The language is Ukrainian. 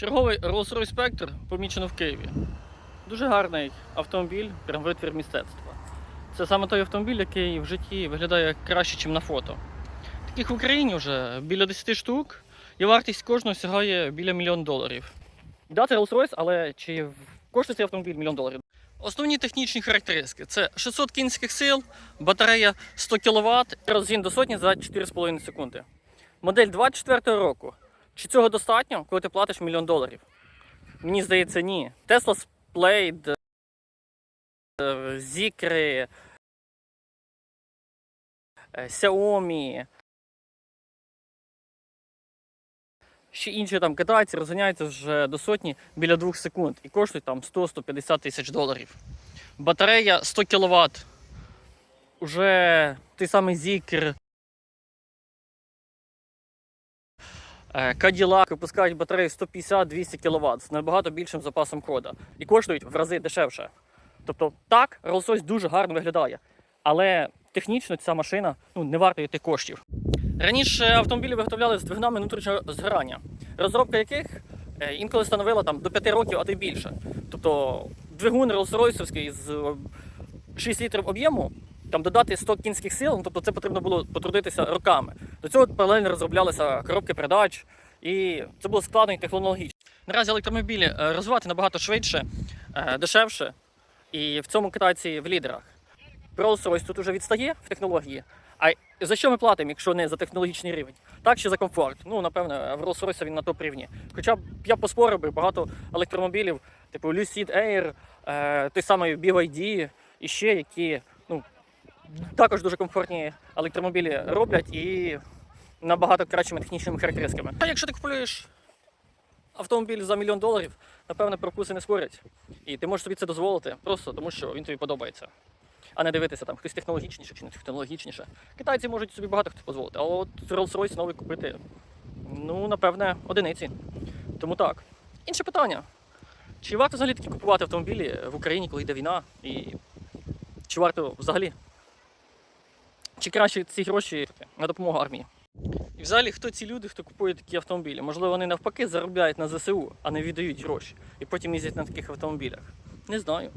Черговий Rolls-Royce Spectre помічено в Києві. Дуже гарний автомобіль, прям витвір мистецтва. Це саме той автомобіль, який в житті виглядає краще, ніж на фото. Таких в Україні вже біля 10 штук, і вартість кожного сягає біля мільйон доларів. Да, це Rolls-Royce, але чи коштує цей автомобіль мільйон доларів? Основні технічні характеристики це 600 кінських сил, батарея 100 кВт, розгін до сотні за 4,5 секунди. Модель 24 року. Чи цього достатньо, коли ти платиш мільйон доларів? Мені здається, ні. Tesla Splade, Zikri, Xiaomi. Ще інші там китайці розганяються вже до сотні біля 2 секунд і коштують там 100-150 тисяч доларів. Батарея 100 кВт. Уже той самий Zikr, Cadillac випускають батареї 150-200 кВт з набагато більшим запасом хода і коштують в рази дешевше. Тобто так, Rolls-Royce дуже гарно виглядає, але технічно ця машина ну, не вартує тих коштів. Раніше автомобілі виготовляли з двигунами внутрішнього згорання, розробка яких е, інколи становила там, до 5 років, а то й більше. Тобто двигун Rolls-Royce з е, 6 літрів об'єму там додати 100 кінських сил, ну, тобто це потрібно було потрудитися роками. До цього паралельно розроблялися коробки передач, і це було складно і технологічно. Наразі електромобілі е, розвивати набагато швидше, е, дешевше, і в цьому китайці в лідерах. Rolls-Royce тут уже відстає в технології. А за що ми платимо, якщо не за технологічний рівень? Так чи за комфорт? Ну, напевно, в Rolls-Royce він на топ рівні. Хоча б я поспорив би багато електромобілів, типу Lucid Air, е, той самий BYD і ще які також дуже комфортні електромобілі роблять і набагато кращими технічними характеристиками. А якщо ти купуєш автомобіль за мільйон доларів, напевно, про вкуси не спорять. І ти можеш собі це дозволити просто тому, що він тобі подобається. А не дивитися там хтось технологічніше чи не технологічніше. Китайці можуть собі багато хто дозволити, а от Rolls-Royce новий купити, ну, напевне, одиниці. Тому так. Інше питання. Чи варто взагалі таки купувати автомобілі в Україні, коли йде війна? І чи варто взагалі? Чи краще ці гроші на допомогу армії? І взагалі, хто ці люди, хто купує такі автомобілі? Можливо, вони навпаки заробляють на ЗСУ, а не віддають гроші. І потім їздять на таких автомобілях. Не знаю.